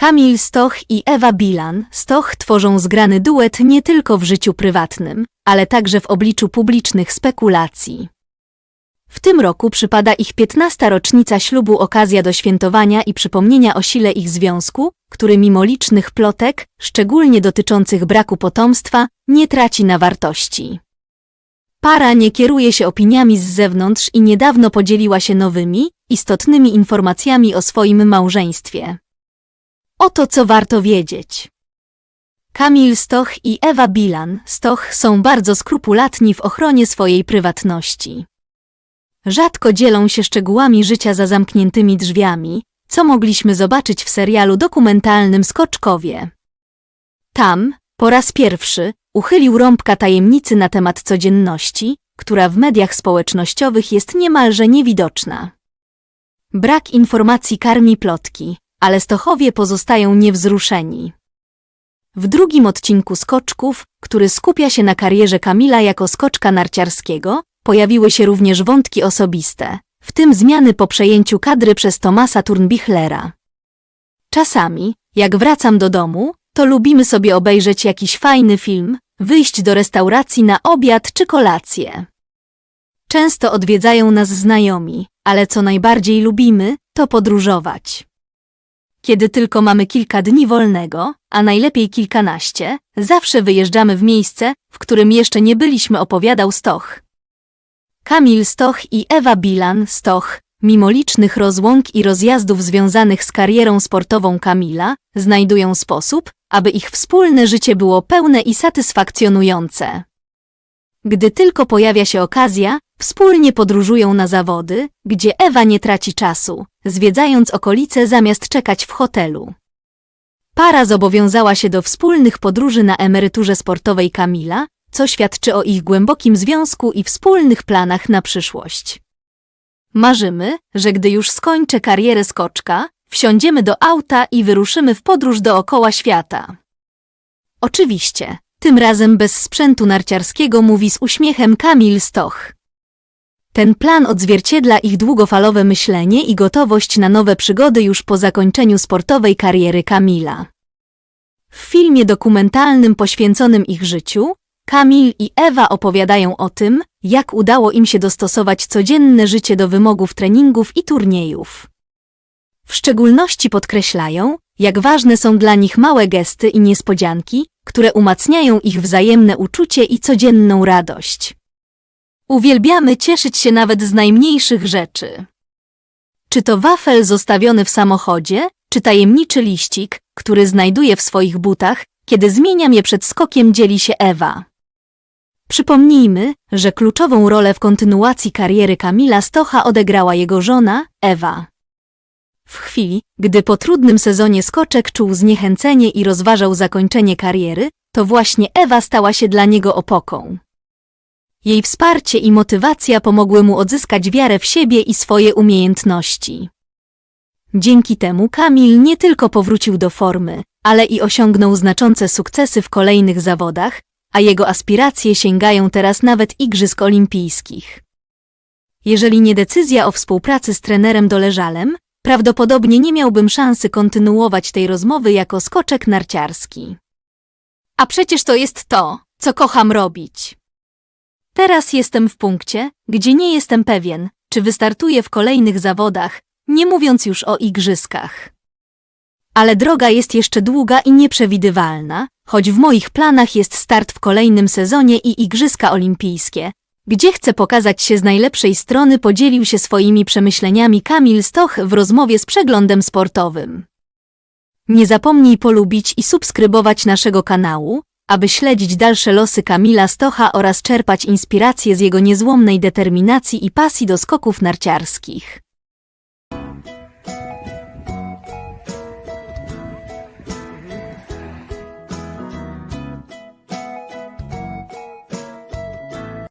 Kamil Stoch i Ewa Bilan Stoch tworzą zgrany duet nie tylko w życiu prywatnym, ale także w obliczu publicznych spekulacji. W tym roku przypada ich 15. rocznica ślubu okazja do świętowania i przypomnienia o sile ich związku, który mimo licznych plotek, szczególnie dotyczących braku potomstwa, nie traci na wartości. Para nie kieruje się opiniami z zewnątrz i niedawno podzieliła się nowymi, istotnymi informacjami o swoim małżeństwie. Oto co warto wiedzieć. Kamil Stoch i Ewa Bilan Stoch są bardzo skrupulatni w ochronie swojej prywatności. Rzadko dzielą się szczegółami życia za zamkniętymi drzwiami, co mogliśmy zobaczyć w serialu dokumentalnym Skoczkowie. Tam, po raz pierwszy, uchylił rąbka tajemnicy na temat codzienności, która w mediach społecznościowych jest niemalże niewidoczna. Brak informacji karmi plotki, ale Stochowie pozostają niewzruszeni. W drugim odcinku Skoczków, który skupia się na karierze Kamila jako skoczka narciarskiego, pojawiły się również wątki osobiste, w tym zmiany po przejęciu kadry przez Tomasa Turnbichlera. Czasami, jak wracam do domu, to lubimy sobie obejrzeć jakiś fajny film, wyjść do restauracji na obiad czy kolację. Często odwiedzają nas znajomi, ale co najbardziej lubimy, to podróżować. Kiedy tylko mamy kilka dni wolnego, a najlepiej kilkanaście, zawsze wyjeżdżamy w miejsce, w którym jeszcze nie byliśmy, opowiadał Stoch. Kamil Stoch i Ewa Bilan Stoch, mimo licznych rozłąk i rozjazdów związanych z karierą sportową Kamila, znajdują sposób, aby ich wspólne życie było pełne i satysfakcjonujące. Gdy tylko pojawia się okazja, wspólnie podróżują na zawody, gdzie Ewa nie traci czasu, zwiedzając okolice zamiast czekać w hotelu. Para zobowiązała się do wspólnych podróży na emeryturze sportowej Kamila, co świadczy o ich głębokim związku i wspólnych planach na przyszłość. Marzymy, że gdy już skończę karierę skoczka, wsiądziemy do auta i wyruszymy w podróż dookoła świata. Oczywiście, tym razem bez sprzętu narciarskiego mówi z uśmiechem Kamil Stoch. Ten plan odzwierciedla ich długofalowe myślenie i gotowość na nowe przygody już po zakończeniu sportowej kariery Kamila. W filmie dokumentalnym poświęconym ich życiu, Kamil i Ewa opowiadają o tym, jak udało im się dostosować codzienne życie do wymogów treningów i turniejów. W szczególności podkreślają, jak ważne są dla nich małe gesty i niespodzianki, które umacniają ich wzajemne uczucie i codzienną radość. Uwielbiamy cieszyć się nawet z najmniejszych rzeczy. Czy to wafel zostawiony w samochodzie, czy tajemniczy liścik, który znajduję w swoich butach, kiedy zmieniam je przed skokiem dzieli się Ewa. Przypomnijmy, że kluczową rolę w kontynuacji kariery Kamila Stocha odegrała jego żona, Ewa. W chwili, gdy po trudnym sezonie skoczek czuł zniechęcenie i rozważał zakończenie kariery, to właśnie Ewa stała się dla niego opoką. Jej wsparcie i motywacja pomogły mu odzyskać wiarę w siebie i swoje umiejętności. Dzięki temu Kamil nie tylko powrócił do formy, ale i osiągnął znaczące sukcesy w kolejnych zawodach, a jego aspiracje sięgają teraz nawet Igrzysk Olimpijskich. Jeżeli nie decyzja o współpracy z trenerem Doleżalem, prawdopodobnie nie miałbym szansy kontynuować tej rozmowy jako skoczek narciarski. A przecież to jest to, co kocham robić. Teraz jestem w punkcie, gdzie nie jestem pewien, czy wystartuję w kolejnych zawodach, nie mówiąc już o igrzyskach. Ale droga jest jeszcze długa i nieprzewidywalna, choć w moich planach jest start w kolejnym sezonie i Igrzyska Olimpijskie, gdzie chcę pokazać się z najlepszej strony podzielił się swoimi przemyśleniami Kamil Stoch w rozmowie z przeglądem sportowym. Nie zapomnij polubić i subskrybować naszego kanału, aby śledzić dalsze losy Kamila Stocha oraz czerpać inspiracje z jego niezłomnej determinacji i pasji do skoków narciarskich.